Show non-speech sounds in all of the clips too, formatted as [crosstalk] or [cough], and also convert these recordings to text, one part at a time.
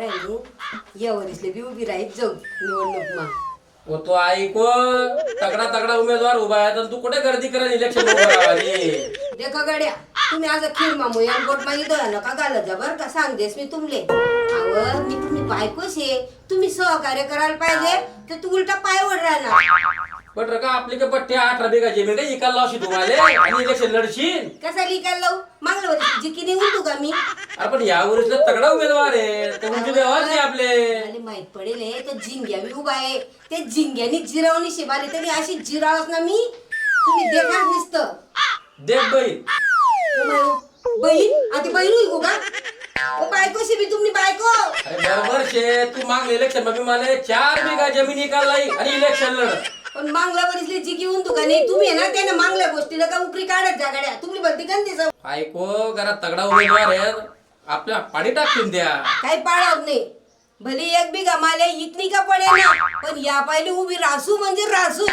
या वरीसले बी उभी राहीत जाऊ निवडणूक मा वो तो ऐको तगडा तगडा उमेदवार उभा आहे तर तू कुठे गर्दी करेल इलेक्शन [laughs] देखो गड्या तुम्ही आज खीर मामू या गोट मागितलं नका घालत जा बरं का? सांग देस मी तुमले. अव मी तुम्ही बायकोच आहे. तुम्ही सहकार्य करायला पाहिजे तर तू उलटा पायवर राहणार. पण का आपली का पट्टी अठरा बिघा जमीन काय इकाल लावशी तुम्हाला आणि इलेक्शन लढशील. कसा लिकायला लावू? मागल्या वर्षी जिकी तू का मी? अरे पण या वर्षीला तगडा उमेदवार आहे. ते उंची व्यवहार नाही आपले. मला माहीत पडेल हे, तो जिंग्या मी उभा आहे. ते जिंग्यानी जिरावणी शिबारी तरी अशी जिरावच ना मी. तुम्ही देखाच दिसत देख बाई बहीण आधी बहीण होई गो का ओ बायकोशी बी तुम्ही बायको. अरे बरोबर शे तू मागले इलेक्शनमध्ये मला चार बिघा जमीन इकाल लाई आणि इलेक्शन लढ. पण मागल्या वरीसले जी घेऊन तू का नाही तुम्ही आहे ना त्याने मागल्या गोष्टीला का उकरी काढत जा गाड्या? तुम्ही भरती गंदी जाऊ? ऐको जरा तगडा उमेदवार आहे. आपल्या पाणी टाकतील द्या. काही पाळत नाही. भले एक बिघा माले इकनी का पडे ना पण या पाहिली उभी रासू म्हणजे रासू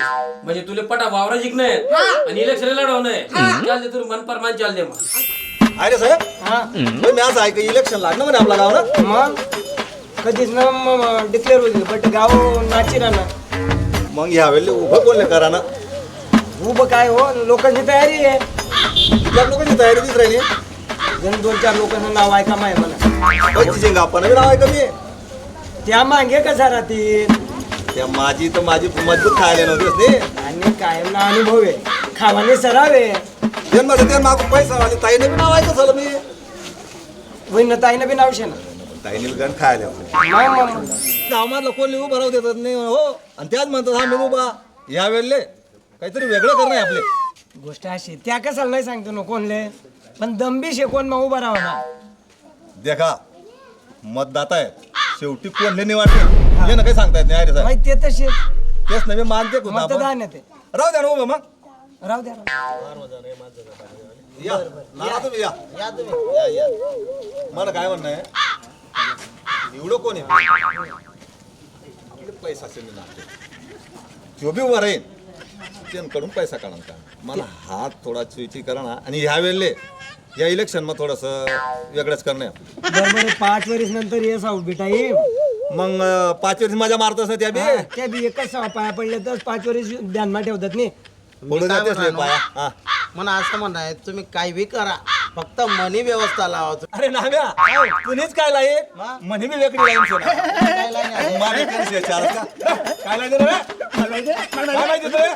म्हणजे तुले पटा वावरा जिंकणे. आणि इलेक्शन लढवणे. चालते तू मन परमान चाल दे मग. अरे साहेब? होय, मी आज ऐक इलेक्शन लागलं म्हणे आपला गाव ना? मग? कधीच ना डिक्लेअर होईल. बट गाव नाची राहणार मग यावेळी उभं कोणले करा ना उभं काय हो? लोकांची तयारी आहे. त्या लोकांची तयारी दिस राहिली जण दोन चार लोकांचं नाव ऐका माय मला. होय, तिचे गापानं बी नाव आहे कमी त्या मागे कसा राहतील त्या माझी तर माझी मजबूत खायला नव्हतीच नाही आणि कायम ना अनुभव आहे. खावाने सरावे. जन्माचं ते मागून पैसा ताईने बी नाव ऐकत झालं मी. वहिनं ताईनं बी नाव शे ना. ताईने बी गण खायला. गावामधलं कोणी उभं राहू देतात नाही हो. आणि त्याच म्हणतात हा मी उभा. या वेळेले काहीतरी वेगळं करणं आहे आपले. गोष्ट अशी त्या कशाला नाही सांगतो ना कोणले पण दंबी शेकोन मग उभा राहा ना. देखा मतदाता आहेत. शेवटी कोणले निवडते हे. ना काही सांगता येत नाही अरे साहेब. माहिती ते तशी तेच नव्हे मानते कुठं आपण. मतदान आहे ते. राहू द्या ना उभं मग. राहू द्या राहू द्या. या. नाना तुम्ही या. या तुम्ही या या मला काय म्हणणं आहे? एवढं कोण आहे पैसा असेल ना जो बी उभा राहील त्यांकडून पैसा काढा का मला हात थोडा चुईची करा ना आणि ह्या वेळेले या इलेक्शन मग थोडस वेगळंच करणं आहे. पाच वर्ष नंतर ये साऊट बेटा ये मग पाच वर्ष माझ्या मारतस ना त्या बी त्या बी एकच सहा पाया पडले तर पाच वर्ष ध्यानमा ठेवतात नाही पडू जातेच पाया हा मला असं म्हणणं आहे तुम्ही काय बी करा फक्त मनी व्यवस्था लावा अरे नाम्या तुम्हीच काय लाईक म्हणे मी वेगळी लाईन चारच का? काय लाईन रे? काय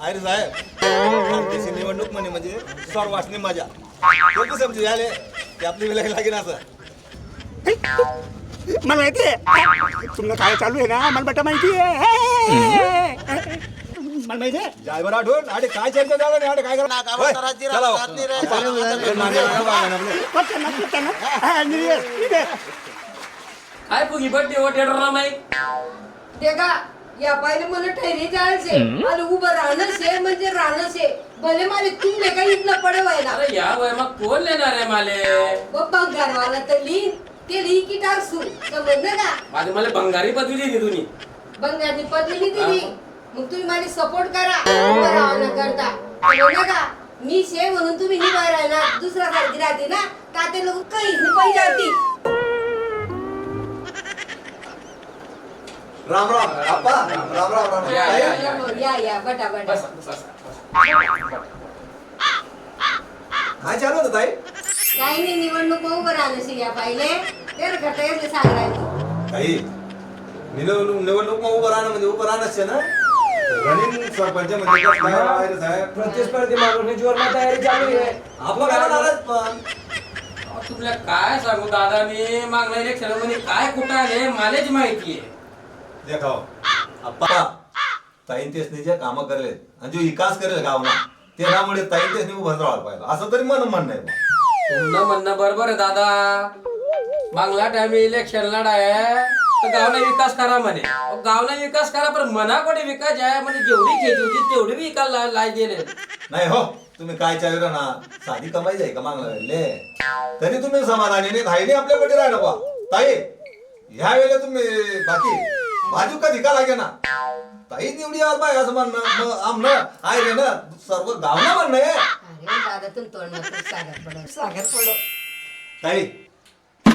अरे साहेब निवडणूक म्हणे म्हणजे सर्वासनी मजा. ते की समजू झाले ते आपली विलाग लागेल असं. मला माहिती आहे. तुमचं काय चालू आहे ना? मला बटा माहिती आहे. मला माहिती आहे. जाय बरं आठवण. अरे काय चर्चा झालं नाही अरे काय. पटकन ना, पटकन ना. हा. काय पुगी बड्डे ते का या पाहिजे मला ठैरी जायचे आणि उभं राहणं शे म्हणजे राहणं शे भले मला तुमले काही इथलं पडे व्हायला अरे या वय मग कोण लेणार आहे माले? बप्पा घरवाला तर लिहिन ते लिहि की टाकसू समजलं का माझी मला भंगारी पदवी दिली तुम्ही. बंगाली पदवी दिली मग तुम्ही मला सपोर्ट करा. उभं राहणं करता. समजलं का मी शे म्हणून तुम्ही दुसरा सारखी राहते ना ताते लोक काही निभाई जाती. राम राम आप्पा राम राम राम. राम या, या, या. या या बटा बटा. बस बस बस. काय चालू होतं ताई? काही नाही निवडणूक उभं राहणं शे या पाहिले. निवडणूक निवडणूक मग उभं राहणं म्हणजे उभं राहणंच आहे ना? रनिंग सरपंच म्हणजे कसं काय राव आहे रे साहेब? प्रतिस्पर्धी मारून जोरमा तयारी चालू आहे. आपण काय नाराज पण? अहो, तुला काय सांगू दादा मी मागल्या इलेक्शनमध्ये काय कुठं आले मलाच माहिती आहे देखाव. आप्पा ताईन जे कामं करेल आणि जो विकास करेल गावना त्यामुळे ताईन तेच उभं राहायला पाहिजे असं तरी मन म्हणणं आहे. तुमचं म्हणणं बरोबर आहे दादा. मागला टाइम इलेक्शन लढाय तर गावना विकास करा म्हणे. गावना विकास करा पण मना कोणी विकास आहे? म्हणजे जेवढी खेती होती तेवढी बी विकायला लाई गेले नाही हो तुम्ही काय चालू ना साधी कमाई जाई का मागला वेळेले तरी तुम्ही समाधानी नाही धाईने आपल्याकडे राहिलं बा ताई ह्या वेळेला तुम्ही बाकी बाजू का धिका लागे ना ताई निवडी आला पाहिजे असं म्हणणं मग आमनं आहे रे ना सर्व गावना म्हणणं आहे. अरे दादा तुम तोंड नको सागर पडो. सागर पडो. ताई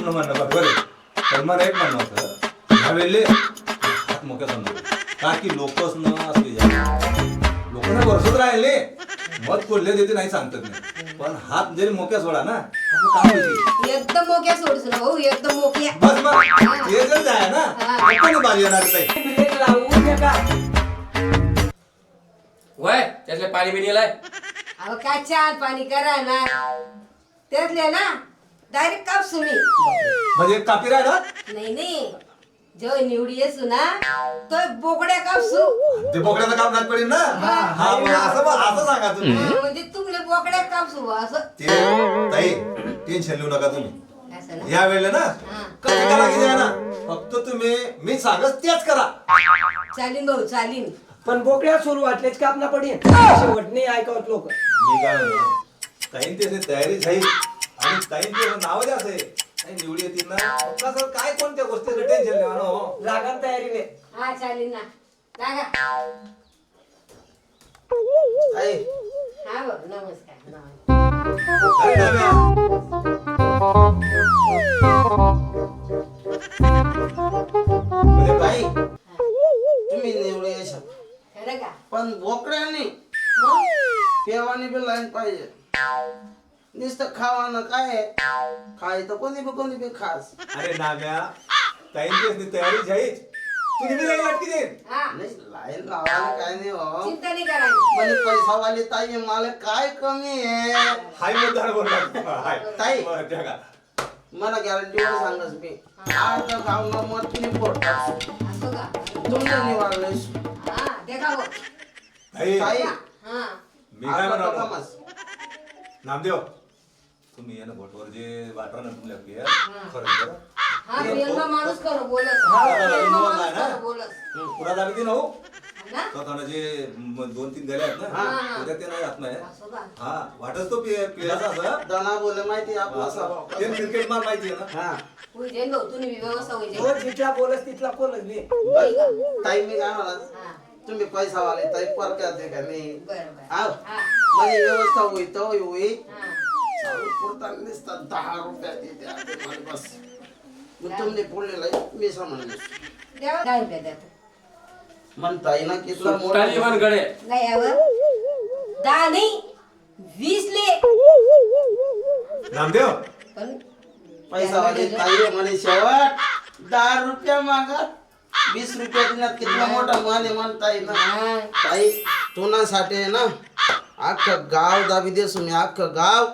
तुला म्हणणं बरोबर आहे पण मला एक म्हणणं होतं ह्या वेळेले हात मोक्या समजा का की लोकच न असले लोकांना वर्षच राहिले मत कोल्हे देते नाही सांगतात नाही पण हात जरी मोक्या सोडा ना आपलं काम होईल. एकदम मोक्या सोडस ना भाऊ एकदम मोक्या. बस मग हे. जर जाय ना बाजू येणार ताई ब्रेक लावू नका वय त्यातले पाणी बिणी लाय अहो काय चहा पाणी करा ना. त्यातले ना डायरेक्ट कापसू मी. म्हणजे कापी राहिला? नाही नाही. जेव्हा निवडी येसू ना तो बोकड्या कापसू. ते बोकड्याचं काम नात पडेल ना? हा. मग असं मग असं सांगा तुम्ही. म्हणजे तुमले बोकड्या कापसू बुवा, असं. ते ताई टेन्शन लिहू नका तुम्ही. असं ना? या वेळेला ना कसं करा की द्या ना? फक्त तुम्ही मी सांगत तेच करा. चालीन भाऊ चालीन. पण बोकड्या सुरू वाटलेच का आपला पडेल शेवट नाही ऐकवत लोक. मी काय म्हणतो? ताईन त्याची तयारी झाली. आणि त्याचं नाव द्या असं ताई निवडी येतील ना. कसं काय कोणत्या गोष्टीचं टेन्शन लिहा ना हो. लागण तयारीने हा चालीन ना. लागा हा नमस्कार. कोणी बी कोणी बी खास. अरे नाम्या ताईन त्याची तयारी झालीच. तुझी बी लाईन अटकी देईन हा. नाही लाईन लावायला काय नाही हो. चिंता नाही करायची. म्हणजे पैसावाली ताई आहे, मला काय कमी आहे? हाय मुद्दा बोलला. हाय. ताई. बरं, का. मला गॅरंटीवर सांगच मी. आता गावना मत तुम्ही पोट असं का? तुमचं निवारले हा देखा भाऊ ताई. ताई. हा. मी काय आपलं म्हणालो? कामच. नामदेव तुम्ही आहे ना भोटवर जे वाटरा ना तुमल्या पिया खरं बरं. हा माणूस करो बोलस हा, बोलला माणूस ना? करो बोलस पुरा दाबी ती ना? स्वतःनं जे म, दोन तीन गले आहेत हा. ना उद्या ते नाही जात नाही. असं हा वाटच तो पिया पियाचा असं. दना बोले माहिती आपला स्वभाव ते क्रिकेट मार माहिती आहे ना. हा. होई जाईन भाऊ तुम्ही बी व्यवस्था होई जिथला बोलस तिथला कोणच नाही होई का? ताई मी काय म्हणा हा. तुम्ही पैसा वाले ताई परक्यात आहे का नाही बरं बरं. आव हा. माझी व्यवस्था होई तर होई. हा. पुरता नुसतं दहा रुपयात येते आता मला बस मग मी समजले द्यावं काय रुपया द्या म्हणताय ना कितला सुट्टाली मोठा मनगडे नाही यावं दहा नाही वीस ले नामदेव पण पैसा वाले ताई म्हणे शेवट दहा रुपया मागत वीस रुपया दिल्यात कितला मोठा मान आहे म्हणताय ना हा ताई तुनासाठी आहे ना अख्खं गाव दाबी देसू मी अख्खं गाव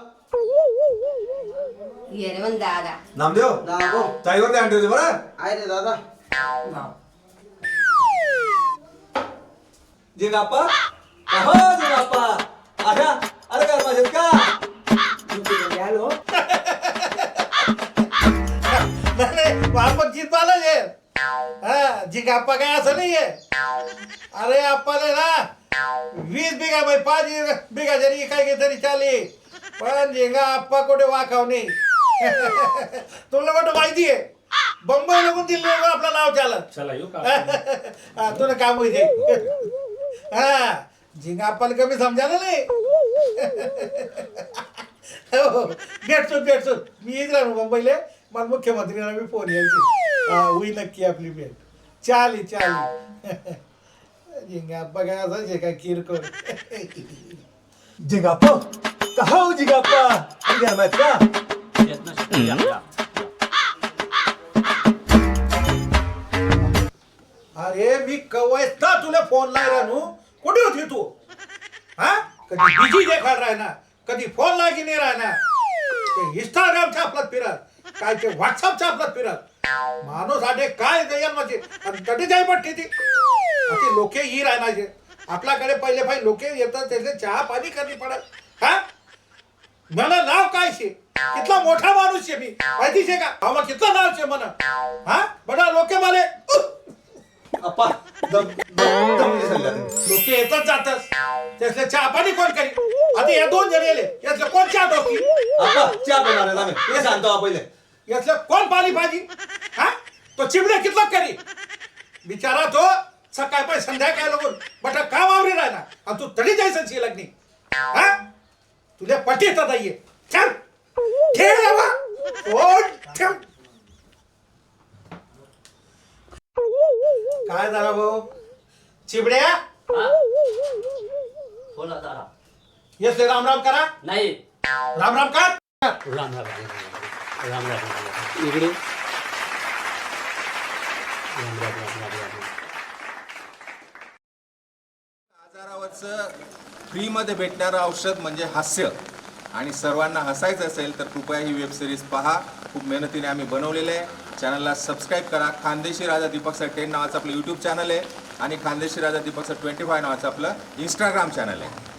ये रे मग दादा नामदेव दाबो ताईवर ध्यान ठेवते बरं आहे रे दादा जे गाप्पा हो जे गाप्पा आया अरे काय माझ्यात का आलो नाही आपण चित आहे हा काय असं नाहीये अरे आप्पाले ना वीस बिघा बाई पाच बिघा जरी काय तरी चाले पण झेंगा आप्पा कुठे वाकाव नाही [laughs] तुला कुठं माहिती आहे? बंबई लागून दिल्ली आपलं नाव चालत चला येऊ [laughs] हा, तुला काम होईल [laughs] हा झिंगा आप्पाला कमी समजायला नाही. हो भेटतो भेटतो. मी येत राहू मुंबईला मला मुख्यमंत्र्यांना मी फोन यायची. हा, होई नक्की आपली भेट. चाली चाली झिंगा काय असं काय किरकोळ. जिगाप्पा का हो का? अरे मी कवायता तुला फोन लायला नू कुठे होती तू? हा? कधी बिजी देखाड राहणार कधी फोन लागी नाही राहणार. ते इंस्टाग्राम छापलात फिरत काय ते व्हॉट्सअप छापलात फिरत माणूस आटे काय गैर माझे म्हणजे? आणि कधी जाय पडते ती? असे लोके ही राहणार आपल्याकडे पहिले पाहिजे लोके येतात त्याचे चहा पाणी कधी पडत हा? मला नाव काय शे? कितला मोठा माणूस शे मी? माहिती शे का? मग कितला नाव शे म्हणा बडा लोके माले. उह! अप्पा दम दम दम दिसायला लागले. लोक येतच जातच त्यातलं चहा पाणी कोण करी आता या दोन जण येले. यातलं कोण चहा डोकी? अप्पा चहा पिणार आहे आम्ही हे सांगतो हा पहिले. यातलं कोण पाणी भाजी हा? तो चिमण्या कितला करी? बिचारा तो सकाळ पण संध्याकाळ लागून बटा का वावरी राहणार आणि तू तरी जायचं लग्नी. हा? तुला पटीत आता ये ठेव ठेव बाबा. ओ ठेव काय झालं भाऊ? चिबड्या? बोला दादा. येस राम राम करा. नाही. राम राम कर. राम राम. राम राम राम राम. इकडे. राम राम राम राम राम. आजारावरचं फ्रीमध्ये भेटणारं औषध म्हणजे हास्य. आणि सर्वांना हसायचं असेल तर कृपया ही वेब सिरीज पहा. खूप मेहनतीने आम्ही बनवलेलं आहे. चॅनलला सबस्क्राईब करा. खानदेशी राजा दीपक सर टेन नावाचं आपलं यूट्यूब चॅनल आहे. आणि Khandeshi Raja Deepak sir twenty five नावाचं आपलं इंस्टाग्राम चॅनल आहे.